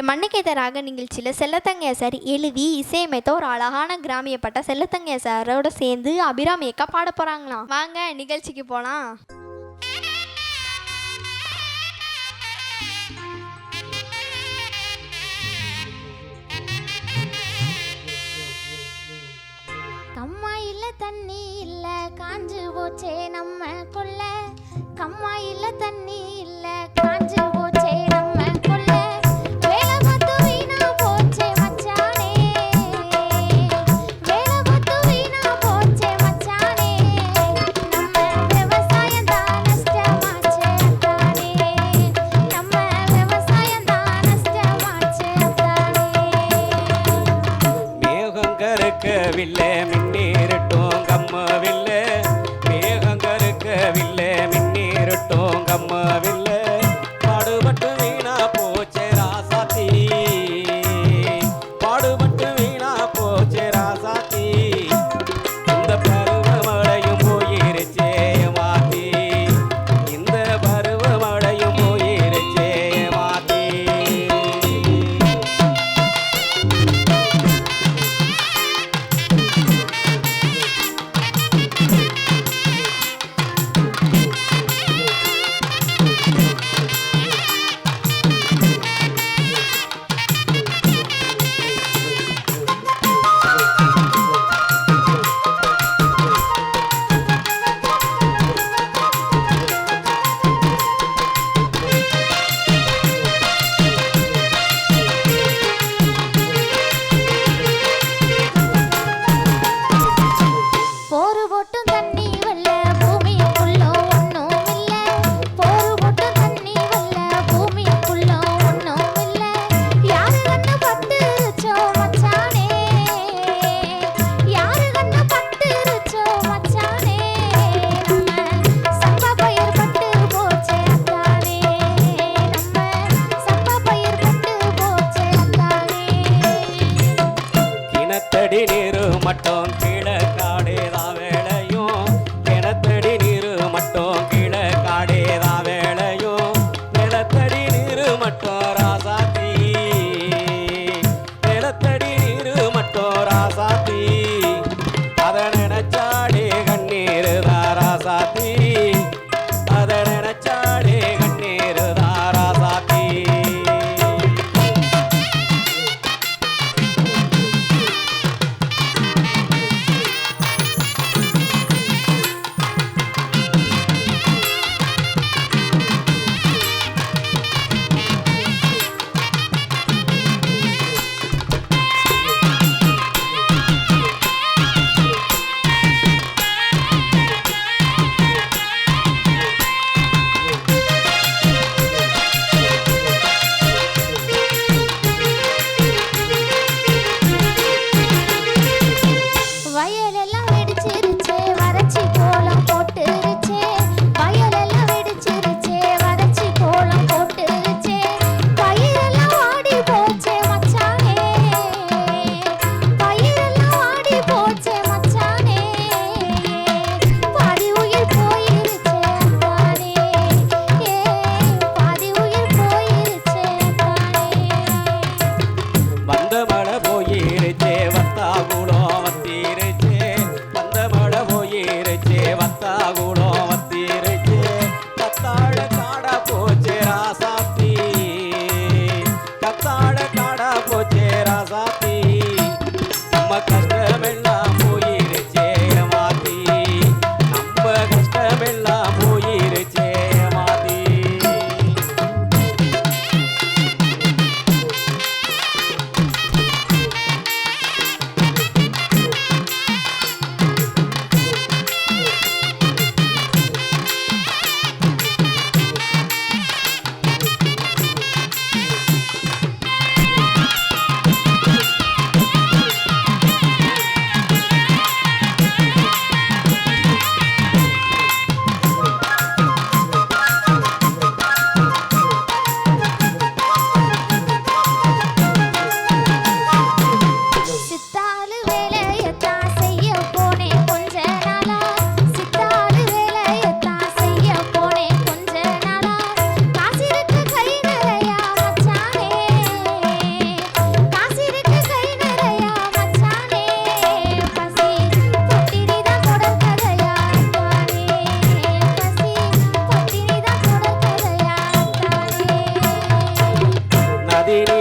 இன்றைய மண்ணுக்கேத்த ராக நிகழ்ச்சியில் செல்லத்தங்கைய சார் எழுதி இசையமைத்த ஒரு அழகான கிராமியப்பட்ட செல்லத்தங்கைய சாரோட சேர்ந்து அபிராமியக்கா பாட போகிறாங்களாம் வாங்க நிகழ்ச்சிக்கு போகலாம் கம்மா தண்ணி இல்ல காஞ்சு போச்சே நம்ம கொள்ள. கம்மா இல்ல தண்ணி மின்னீரட்டும் கம்மவில்லை. மேகங்கருக்கவில்லை மின்னீரட்டும் கம்மவில்லை. tere দিনে